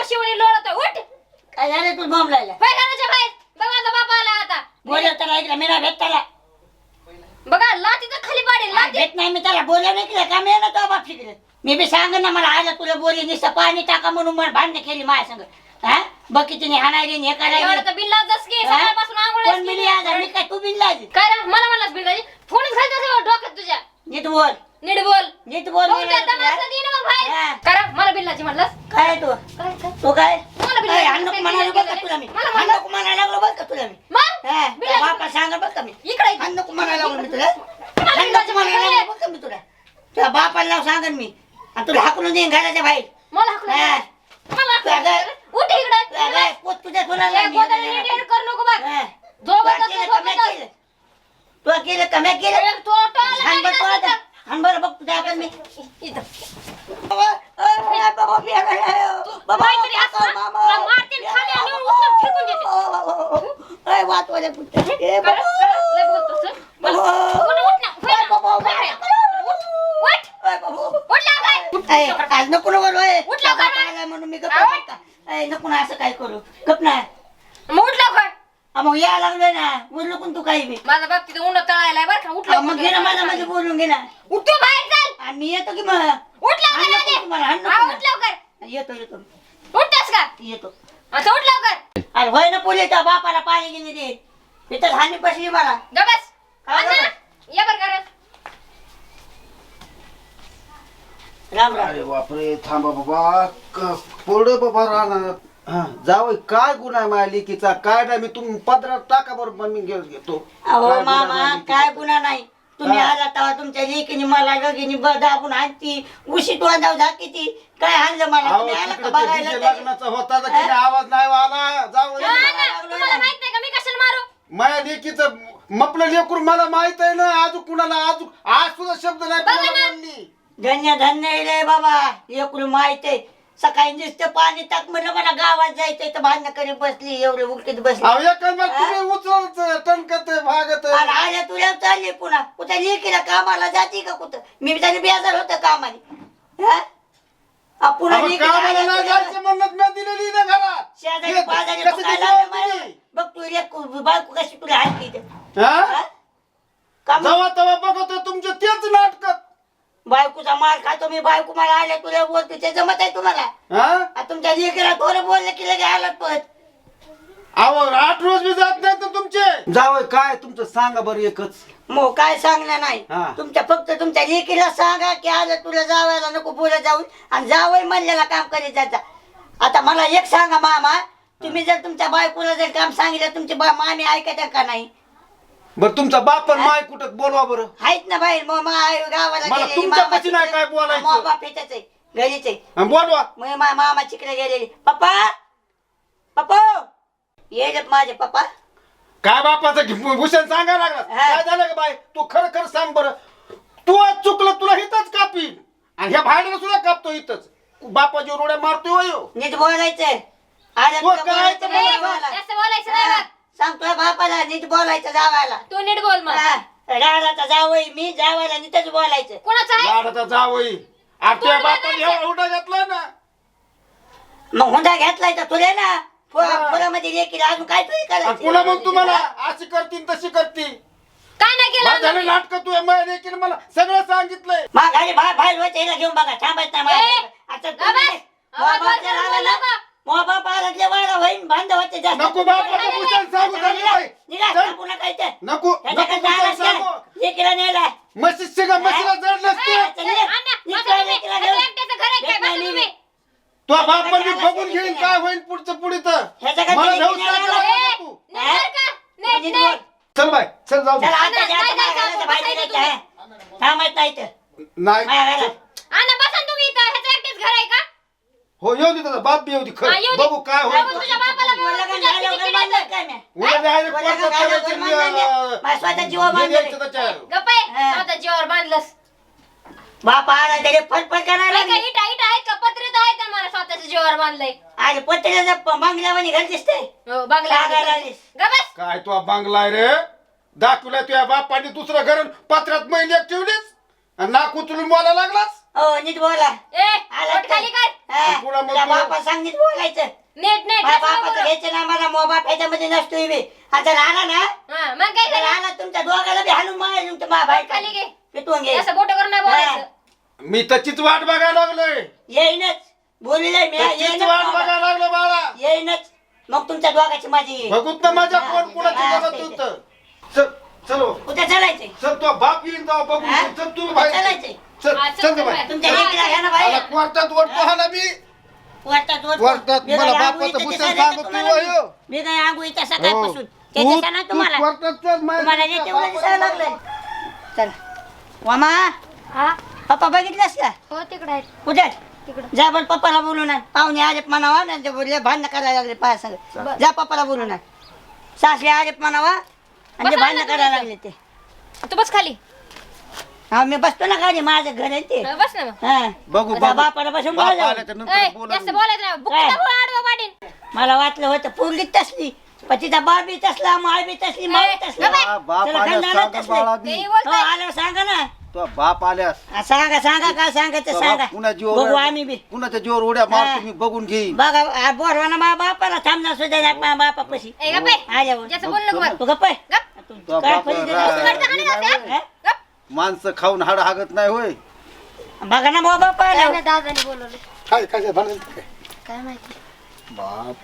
म्हशीवणी लोळत आहे. उठ. काय झालं तू बॉम्ब लायला होय घराच्या बाहेर. बघ माझा बाबा आला आता. बोलव त्याला ऐकलं मी नाही भेट त्याला. बघा लातीचं खाली पाडेल लाती भेट नाही मी त्याला बोलव नाही केलं का मी ना तो बाप शिकले मी बी सांग ना मला आलं तुला बोली नुसतं पाणी टाका म्हणून मला भांडणं केली माझ्या संग. हा? बकीतीने हाणायली हे एवढं करायली तर बिल्ला जस की हा? सकाळपासून कोण आंघोळ बिल्ली मी काय तू बिल्ला काय रे? मला म्हणलास फोनच घालतो सगळं डोक्यात तुझ्या. नीट बोल. नीट बोल. नीट बोल त्या. दे ना मग बाहेर. हा. करा मला बिल्लाची म्हणलास काय तू? काय काय? तू काय? मला बिल्ला- म्हणायला बघ का? तुला मी? मला हाणू म्हणलं. म्हणायला लागलो बघ का तुला मी? मग? हा, त्या बिल्ला- बापा सांगा बघ का मी? इकडे इकडे. हाणू म्हणायला लागलो मी तुला? हाणू म्हणायला लागलो बघ का मी तुला? त्या बापाला नाव सांगन मी. आणि तुला हाकलून देईन घराच्या बाहेर. मला हाकलून हा. दे. मला हाकलून काय- दे. उठ इकडे. तुला काय पोत तुझ्या तुला ए, बोटाने नीट नीट करू नको बघ दोघं तसं झोपत तू केलं कम्या केलं एक तोटाला हाण बरं लागलं तू आता. असतं. हाण बरं बघ तुझ्या हातात मी इथं. बाबा, अय, बाबा, मी आलो. बाबा, काहीतरी असं ना, मामा. तुला मारतील खाली आणि उचलून फेकून देतील. अय, वाटवाले कुठे? ए, करा, बाबा. करा. लय बोलतोस, हं? बोल. बाबा. उठ, उठ ना. होय अय, ना. बाबा, होय बाबा. ना. बाबा. लवकर. अय, आज नको नको अय. उठ लवकर. बाबा आलाय म्हणून मी गप्प. बसता. अय, नको ना असं काय करू गप ना. अ, मग या लागलोय ना बोललो कोण तू काही बी माझा बाप तिथं उन्हात तळायला बरं का अ, मग घे ना माझ्या. मध्ये बोलून घे ना उठ तू बाहेर चल आणि मी येतो की मग उठ लवकर नको आधी. तुम्हाला, नको हा. उठ लवकर येतो येतो उठतेस का येतो आता उठ लवकर अरे होय ना पोलीच्या बापाला पाणी गेले दे इथं मला. काय अण्णा, गं? ये बरं घरात. राम राम. अरे बापरे थांबा बाबा. क- बाबा राहणार. जावं काय गुन्हा आहे माझ्या लेकीचा काय नाही मी तुम्ही पदरात टाका बरोबर मी घेऊन घेतो. अहो काय गुन्हा मामा लेकीचा? काय गुन्हा नाही. तुम्ही हा. आला तेव्हा तुमच्या लेकीने मला गगीने दाबून आणती. उशी तोंडाव झाकी ती काय आणलं मला? अहो, तुम्ही आला का तिकडे ते बघायला DJ तरी? लग्नाचा होता तर आवाज नाही आला जाऊ हा, अण्णा, तुम्हाला माहीत नाही का मी कशाला माझ्या लेकीचं मपलं लेकरून मला माहीत आहे ना अजून कुणाला अजून आज सुद्धा शब्द नाही बघा कुणाला ना. बोलली. धन्य धन्य आहे रे बाबा एकूण माहीत आहे. सकाळी नुसतं पाणी टाक म्हणलं मला गावात जायचंय तर भांडणं करीत बसली एवढे उलटीत बसली. अहो तुम्ही उचलत टणकत भागत आणि आल्या तुला चालली पुन्हा. कुठं लेकीला कामाला जाते का कुठं? मी त्याने बेजार होतं कामाने हा? आ, पुन्हा अहो, लेकीला कामाला आल्या नाही तुला- जायचं म्हणत मी दिलेली ना घरात शेजारी हे पाजारी कसं बघायला किती लागलं वेळ मला. दिली? बघ तू रे बायको कशी तुला हात इथं हा? हा? काम जेव्हा तेव्हा बघतो तुमचं तेच नाटक. बायकोचा मार खातो मी बायको मला आल्या तुला बोलतो ते जमत आहे तुम्हाला? हा? आ, तुमच्या लेकीला थोडं बोललं की लगे आलं पत अहो आठ रोज बी जात नाही तर तुमचे. जावं काय तुमचं सांगा बरं एकच. मग काय सांगणार नाही? हा. तुमच्या फक्त तुमच्या लेकीला सांगा की आलं तुला जावायला नको बोलत जाऊन आणि जावई म्हणलेला काम करीत जायचा आता मला एक सांगा मामा तुम्ही जर तुमच्या बायकोला जर काम सांगितलं तुमची बा मामी ऐकत का नाही? बरं तुमचा बाप पण माय कुठं? बोलवा बरं. आहेत ना बाई मग गावाला मला गेलेली, तुमच्या मामा पाशी नाही तिकडे- काय बोलायचं. मग बाप ह्याच्याच आहे घरीच आहे. आणि बोलवा. मग मा मामा तिकडे गेलेली. पप्पा! पप्पा! ये रे माझे पप्पा. काय बापाचं घे- भूषण सांगा लागला? हा. काय झालं का बाय तू खरं खरं सांग बरं. तू आज चुकलं तुला इथंच कापीन. आणि ह्या भाड्याला सुद्धा कापतो इथंच. बापाची रोड्या मारतोय हो. ह्यो. नीट बोलायचं आलं तू तुला काय? बोलायचं ते नाही बोलायचं नाही हा, बघ. सांगतोय बापाला नीट बोलायचं जावायला तू नीट बोल मग राहायला जावई मी जावायला नीटच बोलायचं कोणाचं आहे लाडाचा जावई तुझ्या तुला बापाने जायचं. एवढा उडा घेतला ना मग हुंडा घेतलाय तर तुला ना हा. फुलामध्ये लेकीला अजून काय तरी आणि पुन्हा मग तुम्हाला अशी करतील तशी करतील काय नाही केलं झालं अण्णा? नाटक तू लेकीने मला सगळं सांगितलंय माघारी बाहेर बाहेर व्हायचं हिला घेऊन बघा थांबायचं नाही ए. आता. आवाज करून बोलू नका. वाढा होईन होते जास्त नको बापाचं भूषण सांगू नाही. निघा, चल. पुन्हा काय ते नको ह्याच्याकडे नको भूषण जायलाच सांगू काय? लेकीला चल, निघ, ह्याचं घेऊन. आहे बसा नाही तुम्ही. मी. तो बाप पण मी ह्याच्याकडे बघून घेईन. काय होईल पुढचं पुढे तर ह्याच्याकडे मला जाऊन नको तू. बोल. चल बाय चल जाऊ. चला आता नाही, नाही, बाहेर निघायचं आहे. थांबायचं नाही इथं. नाही बसा ना तुम्ही इथं. ह्याचं एकटेच घर आहे का? हो येऊ दे त्याचा बाप बी येऊ दे हा, खरं येऊ दे. बघू काय होईल तुझ्या बापाला बोललं का तुझ्या नाही, किती लवकर किती बांधलं काय? उद्या direct कोर्टात करायचं बांधलं मी? अं, माझ्या स्वतः जीवा हे बांधलं द्यायचं मी. त्याच्यावर. गप्प आहे. स्वतः जीवावर बांधलंस बाप आला तरी फटफट करायला काय काय लागली. इटा इटा आहेत का पत्रेत आहेत का मला स्वतःच्या जीवावर बांधलंय अरे पत्र्याचा प- बंगल्यावानी घर दिसतंय हो, बांगला सांगायला लागलीस. गबस काय तो बांगला आहे रे दाखवला तुझ्या बापाने दुसरं घर पत्रात महिने ठेवलीस आणि नाक उचलून बोलायला लागलास हो नीट बोला ए आला पोट खाली कर हा, मग तू- बापा सांग नीट बोलायचं. नेट नेट माझ्या असं नको बापाचं बोलू. घ्यायचं ना मला मो बाप ह्याच्यामध्ये नसतोय बी आता आला ना हा, मग काय तर झालं? आला तुमच्या दोघाला बी हाणून मारेल तुमच्या मा भाई खाली घे. पिटवून घे. असं बोट करून नाही बोलायचं. मी त्याचीच वाट बघायला लागलोय. येईनच. बोलिलंय मी येईनच वाट बाबा. बघायला लागलो बाळा. येईनच. मग तुमच्या दोघाची माझी येईल. बघूत ना माझ्या कोण कुणाची हा, बघत ते- होतं. चल चलो. कुठे चालायचंय? चल तो बाप येईन तेव्हा बघू हा? चल तू बाहेर. चालायचंय? चल हा, चल, चल चल ग बाई. बाहेर. तुमच्या लेकीला घ्या ना बाई. आला कोर्टात वरतो हा ना मी. वाटतात वर- कोर्टात मी मला काय बापाचं आंघोळीचं भूषण दिसायला सांगतो तुम्हाला तू, मी- अयो. मी काय आंघोळीच्या हो. सकाळपासून तू- त्याच्या ना तू तुम्हाला. कोर्टात चल, माझ्या तुम्हाला लेकीच्या नेते उलट दिसायला बापाला लागलंय. चला. वामा हा? पप्पा बघितलंस का? हो तिकडे आहे कुठे तिकडं. जा बरं पप्पाला बोलून आण. पाहुणे आले म्हणावा ना ते बोलले भांडणं करायला लागले पाया सांग जा पप्पाला बोलून आण. सासरे आले म्हणावा आणि ते बसा भांडणं ना करायला लागले ते. तू बस खाली. हा मी बसतो ना खाली माझं घर आहे ते. बस ना मग. हा. बघू आता बघू. बापाला बसून बाप बोलायला आल्या तर ए, नंतर बोला जास्त बोलायचं नाही. बुक्की काय? नको आडवं पाडीन मला वाटलं होतं पोरगी तसली पण तिचा बाप बी तसला माळ बी तसली माळ तसली. हा, बाप आल्यास सांग तसले. बाळा ते बी हो बोलताय आल्यावर सांगा ना. तो बाप आल्यास. हा, सांगा सांगा काय सांगायचं तो सांगा. बाप कुणा बघू आम्ही बी. कुणाच्या जीवर उड्या हा. मार तुम्ही बघून घेईन. बघा आ, बोरवाना मा बापाला थांबणार सुद्धा नाही माझ्या बापापाशी. ए गप्प आहे. आल्यावर. जास्त बोल नको. बघ तू गप्प आहे? गप्प तू तो काय बाप? हा? माणसं खाऊन हाड हागत नाही होय. बघा ना बाबा काय पाहिलं दादाने बोलवलं. काय काय भांडण काय? काय माहिती? बाप.